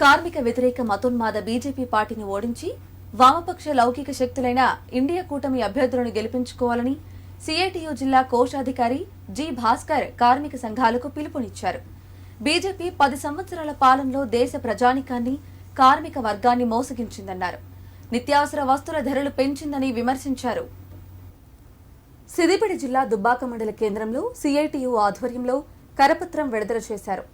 కార్మిక వ్యతిరేక మతోన్మాద బీజేపీ పార్టీని ఓడించి వామపక్ష లౌకిక శక్తులైన ఇండియా కూటమి అభ్యర్థులను గెలిపించుకోవాలని సిఐటియు జిల్లా కోశాధికారి జి భాస్కర్ కార్మిక సంఘాలకు పిలుపునిచ్చారు. బీజేపీ పది సంవత్సరాల పాలనలో దేశ ప్రజానికాన్ని కార్మిక వర్గాన్ని మోసగించిందన్నారు. నిత్యావసర వస్తువుల ధరలు పెంచిందని విమర్శించారు. సిద్దిపేట జిల్లా దుబ్బాక మండల కేంద్రంలో సిఐటియు ఆధ్వర్యంలో కరపత్రం విడుదల చేశారు.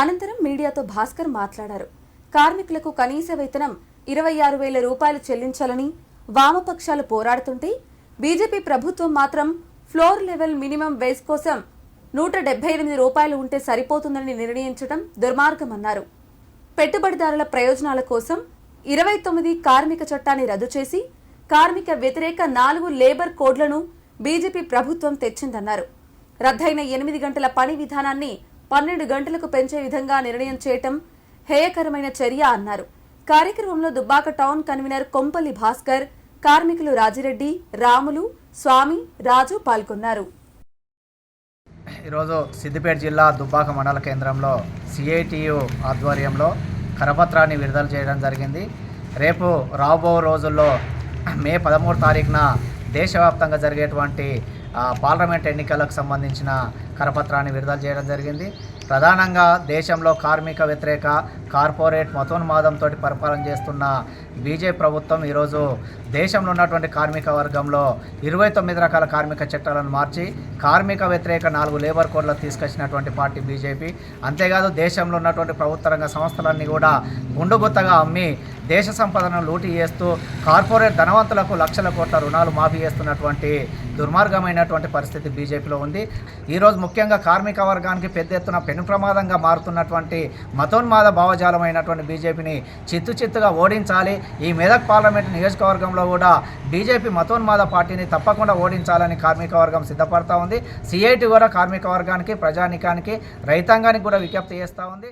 అనంతరం మీడియాతో భాస్కర్ మాట్లాడారు. కార్మికులకు కనీస వేతనం ఇరవై ఆరు వేల రూపాయలు చెల్లించాలని వామపక్షాలు పోరాడుతుంటే బీజేపీ ప్రభుత్వం మాత్రం ఫ్లోర్ లెవెల్ మినిమం వేస్ కోసం నూట డెబ్బై ఎనిమిది రూపాయలు ఉంటే సరిపోతుందని నిర్ణయించడం దుర్మార్గమన్నారు. పెట్టుబడిదారుల ప్రయోజనాల కోసం ఇరవై తొమ్మిది కార్మిక చట్టాన్ని రద్దు చేసి కార్మిక వ్యతిరేక నాలుగు లేబర్ కోడ్లను బీజేపీ ప్రభుత్వం తెచ్చిందన్నారు. రద్దయిన ఎనిమిది గంటల పని విధానాన్ని పన్నెండు గంటలకు పెంచే విధంగా నిర్ణయం చేయటం హేయకరమైన చర్య అన్నారు. కార్యక్రమంలో దుబ్బాక టౌన్ కన్వీనర్ కొంపల్లి భాస్కర్ కార్మికులు రాజిరెడ్డి రాములు స్వామి రాజు పాల్గొన్నారు. ఈరోజు సిద్దిపేట జిల్లా దుబ్బాక మండల కేంద్రంలో సిఐటియు ఆధ్వర్యంలో కరపత్రాన్ని విడుదల చేయడం జరిగింది. రేపు రాబో రోజుల్లో మే పదమూడు తారీఖున దేశవ్యాప్తంగా జరిగేటువంటి పార్లమెంట్ ఎన్నికలకు సంబంధించిన కరపత్రాన్ని విడుదల చేయడం జరిగింది. ప్రధానంగా దేశంలో కార్మిక వ్యతిరేక కార్పొరేట్ మతోన్మాదంతో పరిపాలన చేస్తున్న బీజేపీ ప్రభుత్వం ఈరోజు దేశంలో ఉన్నటువంటి కార్మిక వర్గంలో ఇరవై తొమ్మిది రకాల కార్మిక చట్టాలను మార్చి కార్మిక వ్యతిరేక నాలుగు లేబర్ కోడ్లు తీసుకొచ్చినటువంటి పార్టీ బీజేపీ. అంతేకాదు దేశంలో ఉన్నటువంటి ప్రభుత్వ రంగ సంస్థలన్నీ కూడా గుండుగుత్తగా అమ్మి దేశ సంపదను లూటీ చేస్తూ కార్పొరేట్ ధనవంతులకు లక్షల కోట్ల రుణాలు మాఫీ చేస్తున్నటువంటి దుర్మార్గమైనటువంటి పరిస్థితి బీజేపీలో ఉంది. ఈరోజు ముఖ్యంగా కార్మిక వర్గానికి పెద్ద ఎత్తున పెను ప్రమాదంగా మారుతున్నటువంటి మతోన్మాద భావజాలమైనటువంటి బీజేపీని చిత్తు చిత్తుగా ఓడించాలి. ఈ మెదక్ పార్లమెంట్ నియోజకవర్గంలో కూడా బీజేపీ మతోన్మాద పార్టీని తప్పకుండా ఓడించాలని కార్మిక వర్గం సిద్ధపడతా ఉంది. సిఐటి కూడా కార్మిక వర్గానికి ప్రజానికానికి రైతాంగానికి కూడా విజ్ఞప్తి చేస్తూ ఉంది.